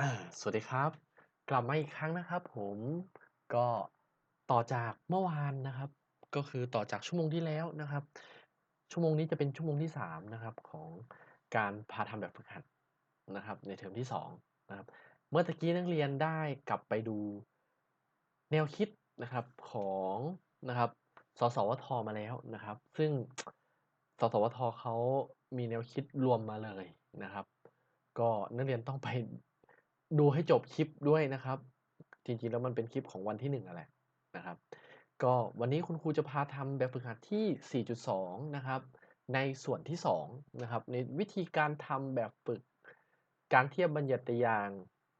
อาสวัสดีครับ กลับมาอีกครั้งนะครับผมก็ต่อจากเมื่อวานนะครับ ก็คือต่อจากชั่วโมงที่แล้วนะครับ ชั่วโมงนี้จะเป็นชั่วโมงที่3นะครับของการพาทำแบบฝึกหัดนะครับ ในเทอมที่2นะครับ เมื่อตะกี้นักเรียนได้กลับไปดูแนวคิดนะครับของนะครับสสวทมาแล้วนะครับ ซึ่งสสวทเขามีแนวคิดรวมมาเลยนะครับ ก็นักเรียนต้องไป ดูให้จบคลิปด้วยนะครับ จริงๆแล้วมันเป็นคลิปของวันที่1นั่นแหละนะครับ ก็วันนี้คุณครูจะพาทำแบบฝึกหัดที่ 4.2 นะครับ ในส่วนที่2นะครับในวิธีการทำแบบฝึกการเทียบบัญญัติยาง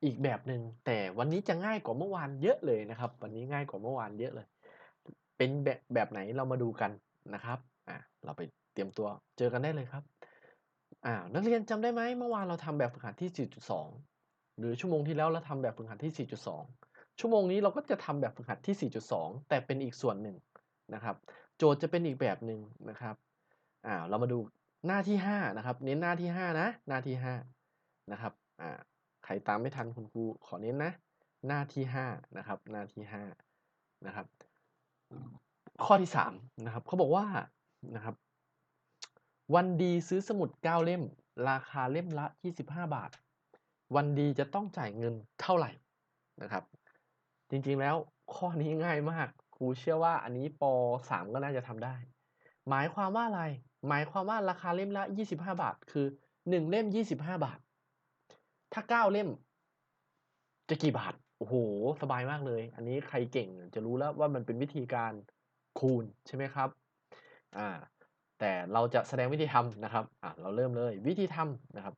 อีกแบบหนึ่งแต่วันนี้จะง่ายกว่าเมื่อวานเยอะเลยนะครับ วันนี้ง่ายกว่าเมื่อวานเยอะเลย เป็นแบบแบบไหนเรามาดูกันนะครับอ่าเราไปเตรียมตัวเจอกันได้เลยครับอ่านักเรียนจำได้ไหมเมื่อวานเราทำแบบฝึกหัดที่ 4.2 หรือชั่วโมงที่แล้วเราทำแบบฝึกหัดที่ 4.2 ชั่วโมงนี้เราก็จะทำแบบฝึกหัดที่ 4.2 แต่เป็นอีกส่วนหนึ่งนะครับ โจทย์จะเป็นอีกแบบหนึ่งนะครับอ่าเรามาดูหน้าที่ 5 นะครับ เน้นหน้าที่ 5 นะ หน้าที่ 5 นะครับอ่าใครตามไม่ทันคุณครูขอเน้นนะ หน้าที่ 5 นะครับ หน้าที่ 5 นะครับ ข้อที่ 3 นะครับเขาบอกว่านะครับวันดีซื้อสมุด9เล่ม ราคาเล่มละ 25 บาท วันดีจะต้องจ่ายเงินเท่าไหร่นะครับ จริงๆแล้วข้อนี้ง่ายมากครูเชื่อว่าอันนี้ป.3 ก็น่าจะทำได้ หมายความว่าอะไร หมายความว่าราคาเล่มละ 25 บาท คือ 1 เล่ม 25 บาท ถ้า 9 เล่ม จะกี่บาท โอ้โฮสบายมากเลย อันนี้ใครเก่งจะรู้แล้วว่ามันเป็นวิธีการคูณใช่ไหมครับอ่าแต่เราจะแสดงวิธีทำนะครับอ่าเราเริ่มเลยวิธีทำนะครับ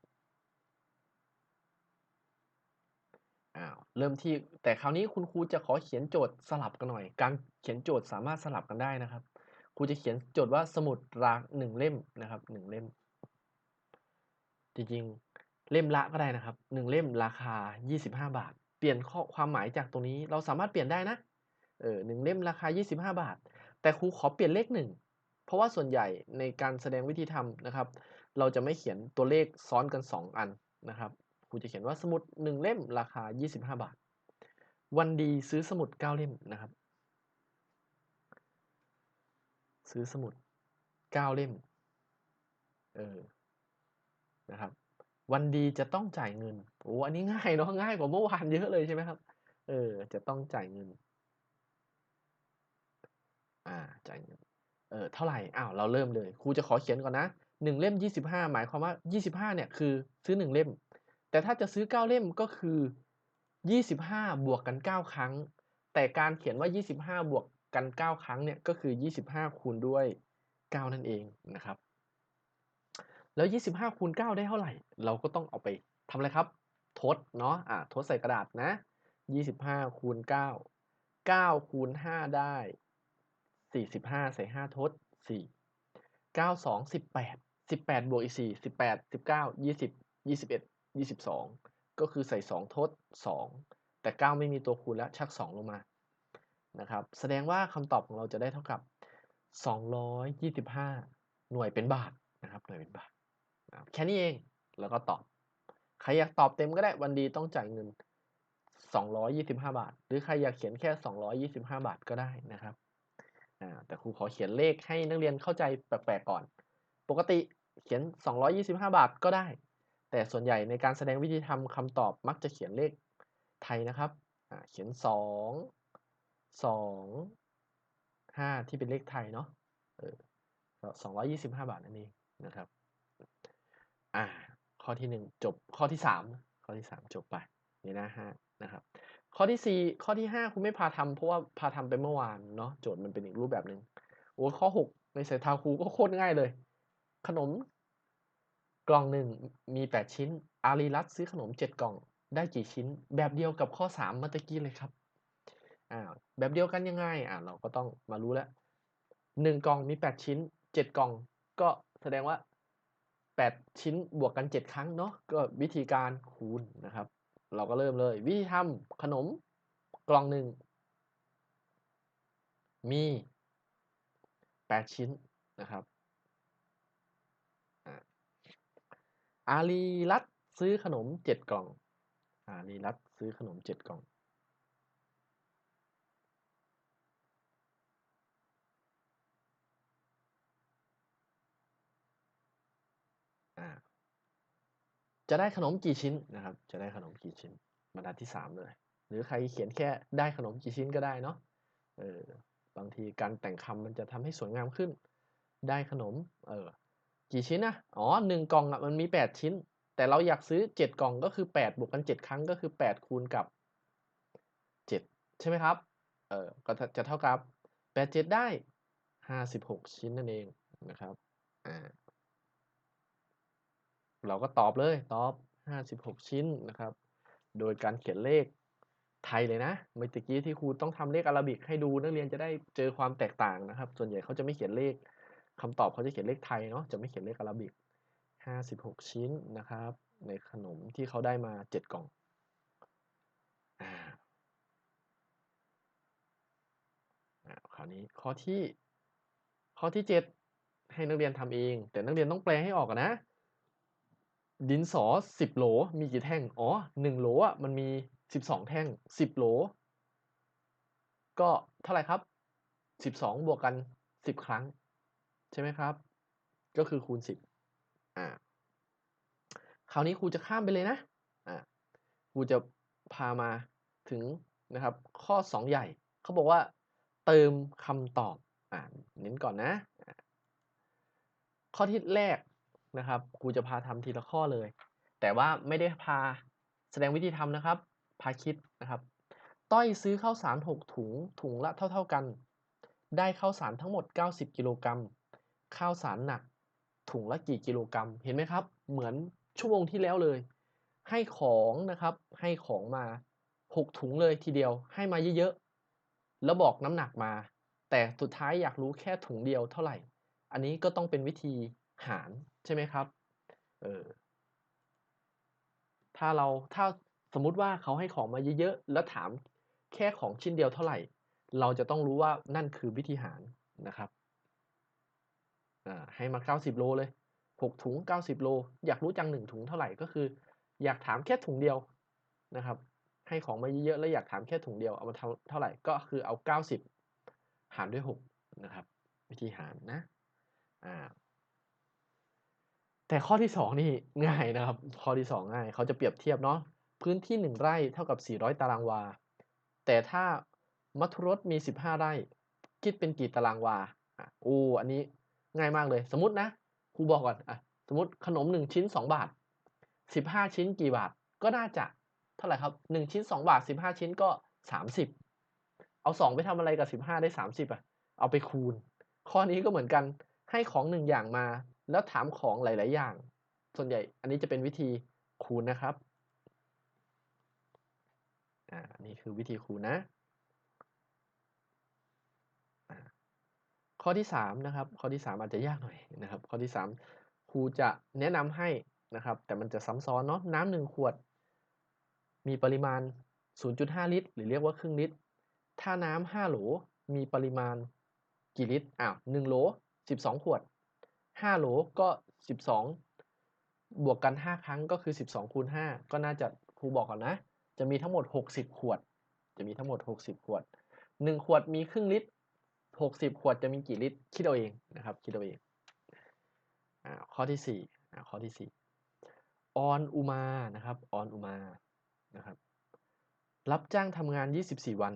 อ้าวเริ่มที่แต่คราวนี้คุณครูจะขอเขียนโจทย์สลับกันหน่อย การเขียนโจทย์สามารถสลับกันได้นะครับครูจะเขียนโจทย์ว่าสมุดรา1เล่มนะครับ1เล่ม จริงๆเล่มละก็ได้นะครับ1เล่มราคา 25 บาท เปลี่ยนข้อความหมายจากตรงนี้เราสามารถเปลี่ยนได้นะเออ1เล่มราคา 25 บาท แต่ครูขอเปลี่ยนเลข1เพราะว่าส่วนใหญ่ในการแสดงวิธีทำนะครับ เราจะไม่เขียนตัวเลขซ้อนกัน 2 อันนะครับ รูจะเขียนว่าสมุด 1 เล่มราคา 25 บาท วันดีซื้อสมุด 9 เล่มนะครับ ซื้อสมุด 9 เล่ม เออ นะครับ วันดีจะต้องจ่ายเงิน โอ้อันนี้ง่ายเนาะ ง่ายกว่าเมื่อวานเยอะเลยใช่ไหมครับ เออ จะต้องจ่ายเงิน อ่า จ่ายเงิน เออ เท่าไหร่ อ้าว เราเริ่มเลย ครูจะขอเขียนก่อนนะ1เล่ม 25 หมายความว่า 25เนี่ย คือซื้อ 1 เล่ม แต่ถ้าจะซื้อ 9 เล่มก็คือ 25 บวกกัน 9 ครั้ง แต่การเขียนว่า 25 บวกกัน 9 ครั้งเนี่ยก็คือ 25 คูณด้วย 9 นั่นเองนะครับ แล้ว 25 คูณ 9 ได้เท่าไหร่ เราก็ต้องเอาไปทำอะไรครับ ทดเนาะอ่าทดใส่กระดาษนะ 25 คูณ 9 9 คูณ 5 ได้ 45 ใส่ 5 ทด 4 9 2 18 18 บวกอีก 4 18 19 20 21 22 ก็คือใส่ 2 ทด 2 แต่ 9 ไม่มีตัวคูณแล้วชัก 2 ลงมานะครับแสดงว่าคำตอบของเราจะได้เท่ากับ 225 หน่วยเป็นบาทนะครับหน่วยเป็นบาทนะคบแค่นี้เองแล้วก็ตอบ ใครอยากตอบเต็มก็ได้วันดีต้องจ่ายเงิน 225 บาท หรือใครอยากเขียนแค่ 225 บาทก็ได้นะครับแต่ครูขอเขียนเลขให้นักเรียนเข้าใจแปลกๆก่อน ปกติเขียน 225 บาทก็ได้ แต่ส่วนใหญ่ในการแสดงวิธีทำคำตอบมักจะเขียนเลขไทยนะครับ เขียน 2 2 5 ที่เป็นเลขไทยเนาะเองร้อก็225บห้าบาทนั่นเองนะครับ อ่า ข้อที่1จบ ข้อที่3ข้อที่3จบไปนี่หน้า5นะครับ ข้อที่4ข้อที่5ครูไม่พาทำเพราะว่าพาทำไปเมื่อวานเนาะ โจทย์มันเป็นอีกรูปแบบหนึ่งโอ้ข้อ6ในสายตาครูก็โคตรง่ายเลย ขนม กล่องหนึ่งมี 8 ชิ้น อารีรัตซื้อขนม 7 กล่อง ได้กี่ชิ้น แบบเดียวกับข้อ 3 เมื่อกี้เลยครับอ้าแบบเดียวกันยังไงอ่าเราก็ต้องมารู้แล้ว1กล่องมี 8 ชิ้น 7 กล่อง ก็แสดงว่า 8 ชิ้นบวกกัน 7 ครั้งเนาะก็วิธีการคูณนะครับ เราก็เริ่มเลย วิธีทำขนมกล่องหนึ่งมี 8 ชิ้นนะครับ อารีรัตซื้อขนม7กล่อง อารีรัตซื้อขนมเจ็ดกล่อง จะได้ขนมกี่ชิ้นนะครับ จะได้ขนมกี่ชิ้นบรรทัดที่สามเลย หรือใครเขียนแค่ได้ขนมกี่ชิ้นก็ได้เนาะ เออ บางทีการแต่งคำมันจะทำให้สวยงามขึ้น ได้ขนม เออ กี่ชิ้นนะอ๋อหนึ่งกล่องอะมันมีแปดชิ้น แต่เราอยากซื้อเจ็ดกล่องก็คือแปดบวกกันเจ็ดครั้งก็คือแปดคูณกับเจ็ดใช่ไหมครับ เออก็จะเท่ากับแปดเจ็ดได้ห้าสิบหกชิ้นนั่นเองนะครับอ่าเราก็ตอบเลยตอบห้าสิบหกชิ้นนะครับ โดยการเขียนเลขไทยเลยนะเมื่อกี้ที่ครูต้องทำเลขอาราบิกให้ดูนักเรียนจะได้เจอความแตกต่างนะครับ ส่วนใหญ่เขาจะไม่เขียนเลข คำตอบเขาจะเขียนเลขไทยเนาะจะไม่เขียนเลขอาราบิกห้าสิบหกชิ้นนะครับ ในขนมที่เขาได้มาเจ็ดกล่องอ่าคราวนี้ข้อที่ ข้อที่เจ็ดให้นักเรียนทำเอง แต่นักเรียนต้องแปลให้ออกนะ ดินสอสิบโหล มีกี่แท่ง อ๋อหนึ่งโหลอะมันมีสิบสองแท่งสิบโหล ก็เท่าไหร่ครับสิบสองบวกกันสิบครั้ง ใช่ไหมครับ ก็คือคูณสิบอ่าคราวนี้ครูจะข้ามไปเลยนะอ่าครูจะพามาถึงนะครับ ข้อสองใหญ่เขาบอกว่า เติมคำตอบอ่าเน้นก่อนนะ ข้อที่แรกนะครับครูจะพาทำทีละข้อเลย แต่ว่าไม่ได้พาแสดงวิธีทำนะครับ พาคิดนะครับ ต้อยซื้อข้าวสาร 6 ถุงถุงละเท่า ๆกัน ได้ข้าวสารทั้งหมด 90 กิโลกรัม ข้าวสารหนัก ถุงละกี่กิโลกรัม เห็นไหมครับ เหมือนชั่วโมงที่แล้วเลย ให้ของนะครับ ให้ของมา 6 ถุงเลยทีเดียว ให้มาเยอะๆ แล้วบอกน้ำหนักมา แต่สุดท้ายอยากรู้แค่ถุงเดียวเท่าไหร่ อันนี้ก็ต้องเป็นวิธีหารใช่ไหมครับ เออ ถ้าเราถ้าสมมุติว่าเขาให้ของมาเยอะๆ แล้วถามแค่ของชิ้นเดียวเท่าไหร่ เราจะต้องรู้ว่านั่นคือวิธีหารนะครับ อ่าให้มา 90 โลเลย 6 ถุง 90 โล อยากรู้จัง 1 ถุงเท่าไหร่ก็คือ อยากถามแค่ถุงเดียวนะครับ ให้ของมาเยอะๆแล้วอยากถามแค่ถุงเดียวเอามาเท่าเท่าไหร่ก็คือเอา 90 หารด้วย 6 นะครับ วิธีหารนะอ่าแต่ข้อที่ 2 นี่ง่ายนะครับ ข้อที่ 2 ง่ายเขาจะเปรียบเทียบเนาะพื้นที่ 1 ไร่เท่ากับ 400 ตารางวา แต่ถ้ามัทุรสมี 15 ไร่ คิดเป็นกี่ตารางวาอะโอ้อันนี้ ง่ายมากเลย สมมตินะครูบอกก่อนอะสมมติขนม1ชิ้น2บาท15ชิ้นกี่บาท ก็น่าจะเท่าไหร่ครับ1ชิ้น2บาท15ชิ้นก็30เอา2ไปทำอะไรกับ15ได้30อะ เอาไปคูณ ข้อนี้ก็เหมือนกันให้ของ1อย่างมา แล้วถามของหลาย ๆ อย่าง ส่วนใหญ่อันนี้จะเป็นวิธีคูณนะครับอ่านี่คือวิธีคูณนะ อ่า ข้อที่3นะครับข้อที่ 3 อาจจะยากหน่อยนะครับ ข้อที่ 3 ครูจะแนะนำให้นะครับ แต่มันจะซ้ำซ้อนเนาะน้ำ1ขวด มีปริมาณ 0.5 ลิตร หรือเรียกว่าครึ่งลิตร ถ้าน้ำ5โหลมีปริมาณกี่ลิตรอ้าว1โหล12 ขวด 5 โหลก็ 12 บวกกัน 5 ครั้งก็คือ 12คูณ5ก็น่าจะครูบอกก่อนนะ จะมีทั้งหมด 60 ขวด จะมีทั้งหมด 60 ขวด 1 ขวดมีครึ่งลิตร 60ขวดจะมีกี่ลิตร คิดเอาเองนะครับ คิดเอาเองอ่าข้อที่4อ่าข้อที่4ออนอุมานะครับออนอุมานะครับ รับจ้างทำงาน 24 วัน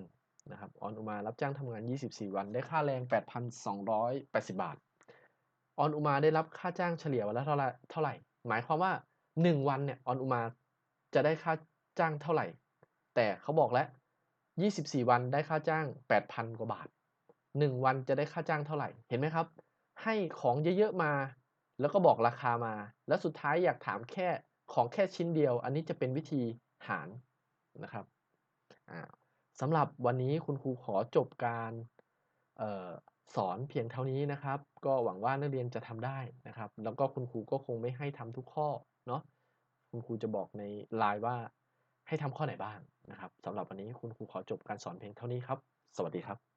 นะครับออนอุมารับจ้างทำงาน 24 วัน ได้ค่าแรง 8,280 บาทออนอุมาได้รับค่าจ้างเฉลี่ยวันละเท่าไรเท่าไหร่ หมายความว่า 1 วันเนี่ยออนอุมาจะได้ค่าจ้างเท่าไหร่ แต่เขาบอกแล้ว 24 วันได้ค่าจ้าง 8,000 กว่าบาท 1 วันจะได้ค่าจ้างเท่าไหร่เห็นไหมครับ ให้ของเยอะๆมา แล้วก็บอกราคามา แล้วสุดท้ายอยากถามแค่ของแค่ชิ้นเดียว อันนี้จะเป็นวิธีหารนะครับสำหรับวันนี้คุณครูขอจบการออสอนเพียงเท่านี้นะครับ ก็หวังว่านักเรียนจะทำได้นะครับ แล้วก็คุณครูก็คงไม่ให้ทำทุกข้อเนาะคุณครูจะบอกในไลน์ว่าให้ทำข้อไหนบ้างนะครับสำหรับวันนี้คุณครูขอจบการสอนเพียงเท่านี้ครับ สวัสดีครับ